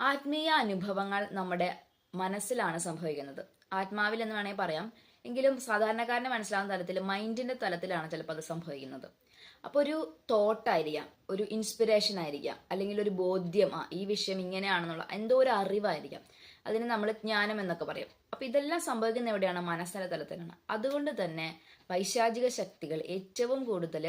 ആത്മീയ അനുഭവങ്ങൾ നമ്മുടെ മനസ്സിലാണ് സംഭവിക്കുന്നത്. ആത്മാവിൽ എന്ന് വേണമെങ്കിൽ പറയാം. എങ്കിലും സാധാരണക്കാരന് മനസ്സിലാവുന്ന തലത്തിൽ മൈൻഡിന്റെ തലത്തിലാണ് ചിലപ്പോൾ അത് സംഭവിക്കുന്നത്. അപ്പോൾ ഒരു തോട്ടായിരിക്കാം ഒരു ഇൻസ്പിറേഷൻ ആയിരിക്കാം അല്ലെങ്കിൽ ഒരു ബോധ്യം ആ ഈ വിഷയം ഇങ്ങനെയാണെന്നുള്ള എന്തോ ഒരു അറിവായിരിക്കാം. അതിന് നമ്മൾ ജ്ഞാനം എന്നൊക്കെ പറയും. അപ്പൊ ഇതെല്ലാം സംഭവിക്കുന്ന എവിടെയാണ്? മനസ്സിലെ തലത്തിലാണ് അതുകൊണ്ട് തന്നെ പൈശാചിക ശക്തികൾ ഏറ്റവും കൂടുതൽ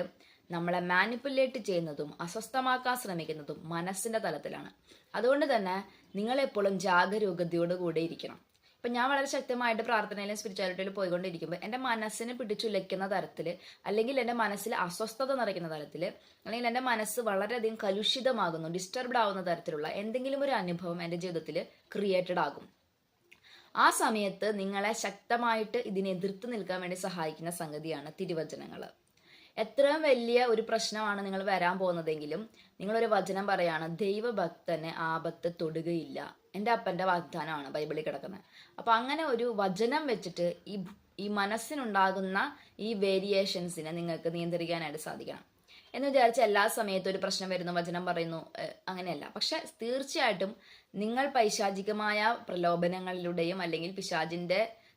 നമ്മളെ മാനിപ്പുലേറ്റ് ചെയ്യുന്നതും അസ്വസ്ഥമാക്കാൻ ശ്രമിക്കുന്നതും മനസ്സിന്റെ തലത്തിലാണ്. അതുകൊണ്ട് തന്നെ നിങ്ങളെപ്പോഴും എപ്പോഴും ജാഗരൂകതയോടുകൂടെ ഇരിക്കണം. ഇപ്പൊ ഞാൻ വളരെ ശക്തമായിട്ട് പ്രാർത്ഥനയിലും സ്പിരിച്വാലിറ്റിയിലും പോയിക്കൊണ്ടിരിക്കുമ്പോൾ എന്റെ മനസ്സിനെ പിടിച്ചുലയ്ക്കുന്ന തരത്തിൽ അല്ലെങ്കിൽ എന്റെ മനസ്സിൽ അസ്വസ്ഥത നിറയ്ക്കുന്ന തരത്തിൽ അല്ലെങ്കിൽ എന്റെ മനസ്സ് വളരെയധികം കലുഷിതമാകുന്നു ഡിസ്റ്റർബ്ഡ് ആവുന്ന തരത്തിലുള്ള എന്തെങ്കിലും ഒരു അനുഭവം എന്റെ ജീവിതത്തിൽ ക്രിയേറ്റഡ് ആകും. ആ സമയത്ത് നിങ്ങളെ ശക്തമായിട്ട് ഇതിനെ എതിർത്ത് നിൽക്കാൻ വേണ്ടി സഹായിക്കുന്ന സംഗതിയാണ് തിരുവചനങ്ങൾ എത്രയും വലിയ ഒരു പ്രശ്നമാണ് നിങ്ങൾ വരാൻ പോകുന്നതെങ്കിലും നിങ്ങളൊരു വചനം പറയാണ് ദൈവഭക്തനെ ആപത്ത് തൊടുകയില്ല. എന്റെ അപ്പന്റെ വാഗ്ദാനമാണ് ബൈബിളിൽ കിടക്കുന്നത്. അപ്പൊ അങ്ങനെ ഒരു വചനം വെച്ചിട്ട് ഈ ഈ മനസ്സിനുണ്ടാകുന്ന ഈ വേരിയേഷൻസിനെ നിങ്ങൾക്ക് നിയന്ത്രിക്കാനായിട്ട് സാധിക്കണം. എന്ന് വിചാരിച്ച് എല്ലാ സമയത്തും ഒരു പ്രശ്നം വരുന്നു വചനം പറയുന്നു അങ്ങനെയല്ല. പക്ഷെ തീർച്ചയായിട്ടും നിങ്ങൾ പൈശാചികമായ പ്രലോഭനങ്ങളിലൂടെയും അല്ലെങ്കിൽ പിശാചിന്റെ ഏഹ്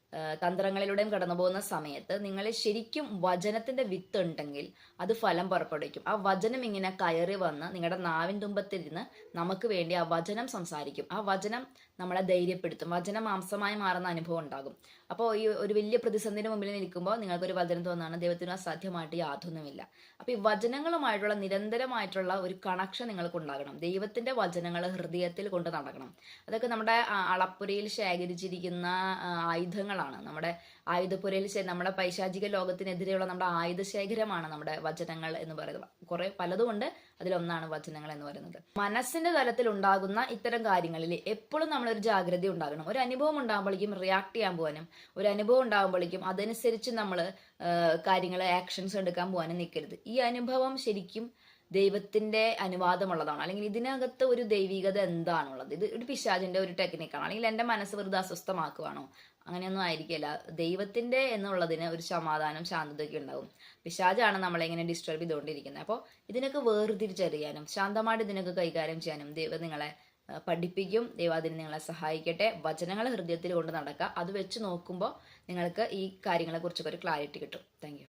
തന്ത്രങ്ങളിലൂടെയും കടന്നു പോകുന്ന സമയത്ത് നിങ്ങൾ ശരിക്കും വചനത്തിന്റെ വിത്ത് ഉണ്ടെങ്കിൽ അത് ഫലം പുറപ്പെടുവിക്കും. ആ വചനം ഇങ്ങനെ കയറി വന്ന് നിങ്ങളുടെ നാവിൻ തുമ്പത്തിരുന്ന് നമുക്ക് വേണ്ടി ആ വചനം സംസാരിക്കും. ആ വചനം നമ്മളെ ധൈര്യപ്പെടുത്തും. വചനം മാംസമായി മാറുന്ന അനുഭവം ഉണ്ടാകും. അപ്പോൾ ഈ ഒരു വലിയ പ്രതിസന്ധിന് മുമ്പിൽ നിൽക്കുമ്പോൾ നിങ്ങൾക്കൊരു വചനം തോന്നാണ് ദൈവത്തിന് അസാധ്യമായിട്ട് യാതൊന്നുമില്ല. അപ്പോൾ ഈ വചനങ്ങളുമായിട്ടുള്ള നിരന്തരമായിട്ടുള്ള ഒരു കണക്ഷൻ നിങ്ങൾക്ക് ഉണ്ടാകണം. ദൈവത്തിന്റെ വചനങ്ങൾ ഹൃദയത്തിൽ കൊണ്ട് നടക്കണം. അതൊക്കെ നമ്മുടെ അളപ്പുരയിൽ ശേഖരിച്ചിരിക്കുന്ന ആ, ആയുധങ്ങളാണ് നമ്മുടെ ആയുധപ്പുരയിൽ നമ്മുടെ പൈശാചിക ലോകത്തിനെതിരെയുള്ള നമ്മുടെ ആയുധ ശേഖരമാണ് നമ്മുടെ വചനങ്ങൾ എന്ന് പറയുന്നത്. കുറെ പലതുകൊണ്ട് അതിലൊന്നാണ് വചനങ്ങൾ എന്ന് പറയുന്നത്. മനസ്സിന്റെ തലത്തിൽ ഉണ്ടാകുന്ന ഇത്തരം കാര്യങ്ങളിൽ എപ്പോഴും നമ്മളൊരു ജാഗ്രത ഉണ്ടാകണം. ഒരു അനുഭവം ഉണ്ടാകുമ്പോഴേക്കും റിയാക്ട് ചെയ്യാൻ പോകാനും ഒരു അനുഭവം ഉണ്ടാകുമ്പോഴേക്കും അതനുസരിച്ച് നമ്മൾ കാര്യങ്ങൾ ആക്ഷൻസ് എടുക്കാൻ പോകാനും നിൽക്കരുത്. ഈ അനുഭവം ശരിക്കും ദൈവത്തിന്റെ അനുവാദമുള്ളതാണ്. അല്ലെങ്കിൽ ഇതിനകത്ത് ഒരു ദൈവികത എന്താണുള്ളത്? ഇത് ഒരു പിശാചിന്റെ ഒരു ടെക്നിക്കാണ് അല്ലെങ്കിൽ എന്റെ മനസ്സ് വെറുതെ അസ്വസ്ഥമാക്കുവാണോ? അങ്ങനെയൊന്നും ആയിരിക്കില്ല. ദൈവത്തിന്റെ എന്നുള്ളതിന് ഒരു സമാധാനം ശാന്തതയൊക്കെ ഉണ്ടാവും പിശാചാണ് നമ്മളെ ഇങ്ങനെ ഡിസ്റ്റർബ് ചെയ്തുകൊണ്ടിരിക്കുന്നത്. അപ്പോൾ ഇതിനൊക്കെ വേർതിരിച്ചറിയാനും ശാന്തമായിട്ട് ഇതിനൊക്കെ കൈകാര്യം ചെയ്യാനും ദൈവം നിങ്ങളെ പഠിപ്പിക്കും. ദൈവാദിന് നിങ്ങളെ സഹായിക്കട്ടെ. വചനങ്ങൾ ഹൃദയത്തിൽ കൊണ്ട് നടക്കുക. അത് വെച്ച് നോക്കുമ്പോൾ നിങ്ങൾക്ക് ഈ കാര്യങ്ങളെക്കുറിച്ചൊക്കെ ഒരു ക്ലാരിറ്റി കിട്ടും. താങ്ക്